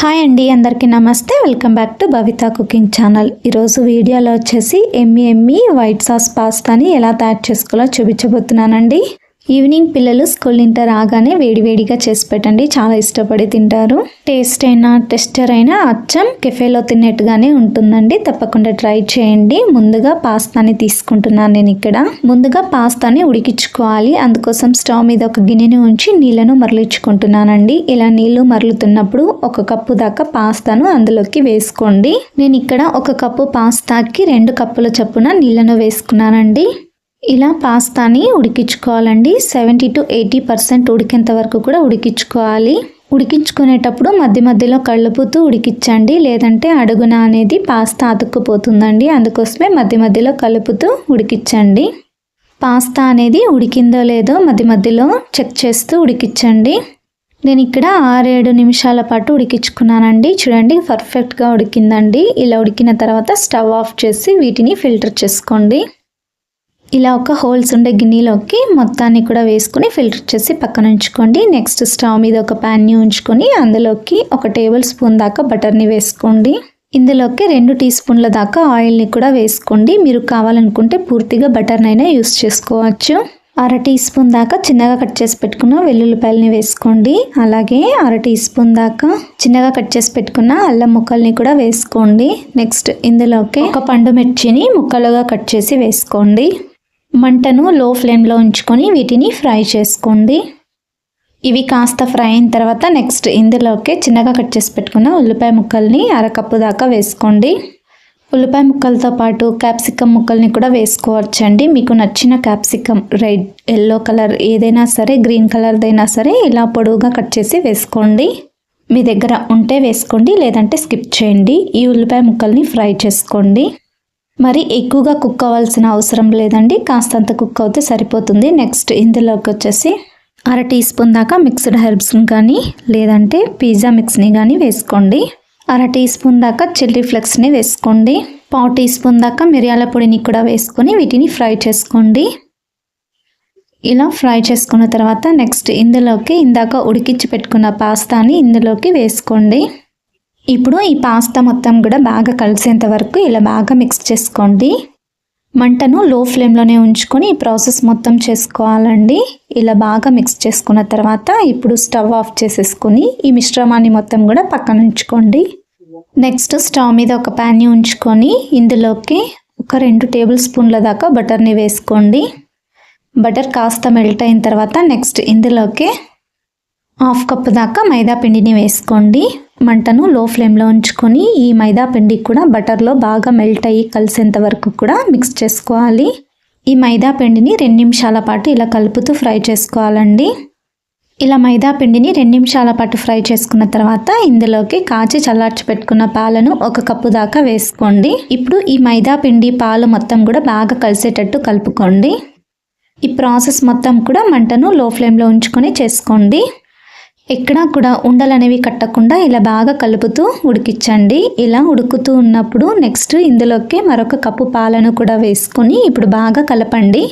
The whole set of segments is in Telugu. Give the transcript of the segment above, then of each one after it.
హాయ్ అండి అందరికీ నమస్తే. Welcome back to Bhavitha cooking channel. ఈరోజు వీడియోలో వచ్చేసి ఎమ్మి ఎమ్మి వైట్ సాస్ పాస్తాని ఎలా తయారు చేసుకోవాలో చూపించబోతున్నానండి. ఈవినింగ్ పిల్లలు స్కూల్ ఇంట రాగానే వేడివేడిగా చేసి పెట్టండి. చాలా ఇష్టపడి తింటారు. టేస్ట్ అయినా టెస్టర్ అయినా అచ్చం కెఫేలో తిన్నట్టుగానే ఉంటుందండి. తప్పకుండా ట్రై చేయండి. ముందుగా పాస్తాని తీసుకుంటున్నాను నేను ఇక్కడ. ముందుగా పాస్తాని ఉడికించుకోవాలి. అందుకోసం స్టవ్ మీద ఒక గిన్నెని ఉంచి నీళ్ళను మరలించుకుంటున్నానండి. ఇలా నీళ్ళు మరలుతున్నప్పుడు ఒక కప్పు దాకా పాస్తాను అందులోకి వేసుకోండి. నేను ఇక్కడ ఒక కప్పు పాస్తాకి రెండు కప్పుల చప్పున నీళ్ళను వేసుకున్నానండి. ఇలా పాస్తాని ఉడికించుకోవాలండి. సెవెంటీ టు ఎయిటీ పర్సెంట్ ఉడికేంత వరకు కూడా ఉడికించుకోవాలి. ఉడికించుకునేటప్పుడు మధ్య మధ్యలో కలుపుతూ ఉడికించండి. లేదంటే అడుగున అనేది పాస్తా అతుక్కుపోతుందండి. అందుకోసమే మధ్య మధ్యలో కలుపుతూ ఉడికించండి. పాస్తా అనేది ఉడికిందో లేదో మధ్య మధ్యలో చెక్ చేస్తూ ఉడికించండి. నేను ఇక్కడ ఆరేడు నిమిషాల పాటు ఉడికించుకున్నానండి. చూడండి పర్ఫెక్ట్గా ఉడికిందండి. ఇలా ఉడికిన తర్వాత స్టవ్ ఆఫ్ చేసి వీటిని ఫిల్టర్ చేసుకోండి. ఇలా ఒక హోల్స్ ఉండే గిన్నెలోకి మొత్తాన్ని కూడా వేసుకుని ఫిల్టర్ చేసి పక్కన ఉంచుకోండి. నెక్స్ట్ స్టవ్ మీద ఒక ప్యాన్ని ఉంచుకొని అందులోకి ఒక టేబుల్ స్పూన్ దాకా బటర్ని వేసుకోండి. ఇందులోకి రెండు టీ స్పూన్ల దాకా ఆయిల్ని కూడా వేసుకోండి. మీరు కావాలనుకుంటే పూర్తిగా బటర్నైనా యూస్ చేసుకోవచ్చు. అర టీ స్పూన్ దాకా చిన్నగా కట్ చేసి పెట్టుకున్న వెల్లుల్లిపాయలని వేసుకోండి. అలాగే అర టీ స్పూన్ దాకా చిన్నగా కట్ చేసి పెట్టుకున్న అల్లం ముక్కల్ని కూడా వేసుకోండి. నెక్స్ట్ ఇందులోకి ఒక పండు మిర్చిని ముక్కలుగా కట్ చేసి వేసుకోండి. మంటను లో ఫ్లేమ్లో ఉంచుకొని వీటిని ఫ్రై చేసుకోండి. ఇవి కాస్త ఫ్రై అయిన తర్వాత నెక్స్ట్ ఇందులోకి చిన్నగా కట్ చేసి పెట్టుకున్న ఉల్లిపాయ ముక్కల్ని అరకప్పు దాకా వేసుకోండి. ఉల్లిపాయ ముక్కలతో పాటు క్యాప్సికమ్ ముక్కల్ని కూడా వేసుకోవచ్చండి. మీకు నచ్చిన క్యాప్సికమ్ రెడ్ ఎల్లో కలర్ ఏదైనా సరే గ్రీన్ కలర్దైనా సరే ఇలా పొడవుగా కట్ చేసి వేసుకోండి. మీ దగ్గర ఉంటే వేసుకోండి లేదంటే స్కిప్ చేయండి. ఈ ఉల్లిపాయ ముక్కల్ని ఫ్రై చేసుకోండి. మరి ఎక్కువగా కుక్ అవ్వాల్సిన అవసరం లేదండి. కాస్తంత కుక్ అవుతే సరిపోతుంది. నెక్స్ట్ ఇందులోకి వచ్చేసి అర టీ స్పూన్ దాకా మిక్స్డ్ హెర్బ్స్ని కానీ లేదంటే పిజ్జా మిక్స్ని కానీ వేసుకోండి. అర టీ స్పూన్ దాకా చిల్లీ ఫ్లెక్స్ని వేసుకోండి. పావు టీ స్పూన్ దాకా మిరియాల పొడిని కూడా వేసుకొని వీటిని ఫ్రై చేసుకోండి. ఇలా ఫ్రై చేసుకున్న తర్వాత నెక్స్ట్ ఇందులోకి ఇందాక ఉడికించి పెట్టుకున్న పాస్తాని ఇందులోకి వేసుకోండి. ఇప్పుడు ఈ పాస్తా మొత్తం కూడా బాగా కలిసేంత వరకు ఇలా బాగా మిక్స్ చేసుకోండి. మంటను లో ఫ్లేమ్లోనే ఉంచుకొని ఈ ప్రాసెస్ మొత్తం చేసుకోవాలండి. ఇలా బాగా మిక్స్ చేసుకున్న తర్వాత ఇప్పుడు స్టవ్ ఆఫ్ చేసేసుకొని ఈ మిశ్రమాన్ని మొత్తం కూడా పక్కన ఉంచుకోండి. నెక్స్ట్ స్టవ్ మీద ఒక ప్యాన్ని ఉంచుకొని ఇందులోకి ఒక రెండు టేబుల్ స్పూన్ల దాకా బటర్ని వేసుకోండి. బటర్ కాస్త మెల్ట్ అయిన తర్వాత నెక్స్ట్ ఇందులోకి హాఫ్ కప్ దాకా మైదా పిండిని వేసుకోండి. మంటను లో ఫ్లేమ్లో ఉంచుకొని ఈ మైదా పిండి కూడా బటర్లో బాగా మెల్ట్ అయ్యి కలిసేంత వరకు కూడా మిక్స్ చేసుకోవాలి. ఈ మైదా పిండిని రెండు నిమిషాల పాటు ఇలా కలుపుతూ ఫ్రై చేసుకోవాలండి. ఇలా మైదా పిండిని రెండు నిమిషాల పాటు ఫ్రై చేసుకున్న తర్వాత ఇందులోకి కాచి చల్లార్చి పెట్టుకున్న పాలను ఒక కప్పు దాకా వేసుకోండి. ఇప్పుడు ఈ మైదా పిండి పాలు మొత్తం కూడా బాగా కలిసేటట్టు కలుపుకోండి. ఈ ప్రాసెస్ మొత్తం కూడా మంటను లో ఫ్లేమ్లో ఉంచుకొని చేసుకోండి. ఎక్కడా కూడా ఉండలనేవి కట్టకుండా ఇలా బాగా కలుపుతూ ఉడికించండి. ఇలా ఉడుకుతూ ఉన్నప్పుడు నెక్స్ట్ ఇందులోకి మరొక కప్పు పాలను కూడా వేసుకొని ఇప్పుడు బాగా కలపండి.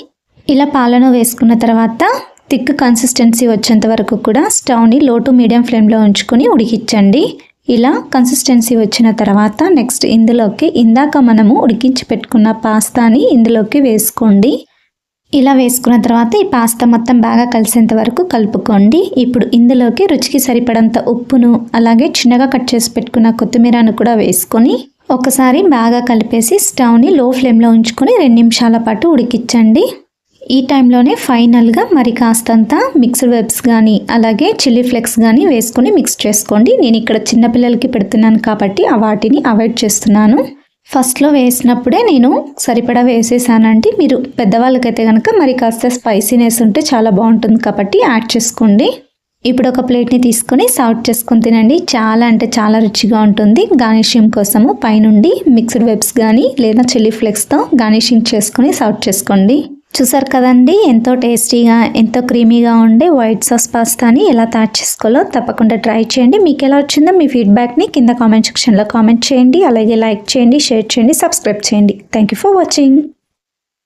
ఇలా పాలను వేసుకున్న తర్వాత థిక్ కన్సిస్టెన్సీ వచ్చేంత వరకు కూడా స్టవ్ని లో టు మీడియం ఫ్లేమ్లో ఉంచుకొని ఉడికించండి. ఇలా కన్సిస్టెన్సీ వచ్చిన తర్వాత నెక్స్ట్ ఇందులోకి ఇందాక మనము ఉడికించి పెట్టుకున్న పాస్తాని ఇందులోకి వేసుకోండి. ఇలా వేసుకున్న తర్వాత ఈ పాస్తా మొత్తం బాగా కలిసేంత వరకు కలుపుకోండి. ఇప్పుడు ఇందులోకి రుచికి సరిపడంత ఉప్పును అలాగే చిన్నగా కట్ చేసి పెట్టుకున్న కొత్తిమీరను కూడా వేసుకొని ఒకసారి బాగా కలిపేసి స్టవ్ని లో ఫ్లేమ్లో ఉంచుకొని రెండు నిమిషాల పాటు ఉడికించండి. ఈ టైంలోనే ఫైనల్గా మరి కాస్తంత మిక్స్డ్ వెబ్స్ కానీ అలాగే చిల్లీ ఫ్లెక్స్ కానీ వేసుకొని మిక్స్ చేసుకోండి. నేను ఇక్కడ చిన్నపిల్లలకి పెడుతున్నాను కాబట్టి ఆ వాటిని అవాయిడ్ చేస్తున్నాను. ఫస్ట్లో వేసినప్పుడే నేను సరిపడా వేసేసానండి. మీరు పెద్దవాళ్ళకైతే కనుక మరి కాస్త స్పైసీనెస్ ఉంటే చాలా బాగుంటుంది కాబట్టి యాడ్ చేసుకోండి. ఇప్పుడు ఒక ప్లేట్ని తీసుకొని సర్వ్ చేసుకొని తినండి. చాలా అంటే చాలా రుచిగా ఉంటుంది. గార్నిషింగ్ కోసము పైనుండి మిక్స్డ్ వెబ్స్ కానీ లేదా చిల్లీ ఫ్లేక్స్తో గార్నిషింగ్ చేసుకొని సర్వ్ చేసుకోండి. చూసారు కదండి? ఎంతో టేస్టీగా ఎంతో క్రీమీగా ఉండే వైట్ సాస్ పాస్తాని ఎలా తయారు చేసుకోవాలో తప్పకుండా ట్రై చేయండి. మీకు ఎలా వచ్చిందో మీ ఫీడ్బ్యాక్ని కింద కామెంట్ సెక్షన్లో కామెంట్ చేయండి. అలాగే లైక్ చేయండి షేర్ చేయండి సబ్స్క్రైబ్ చేయండి. Thank you for watching.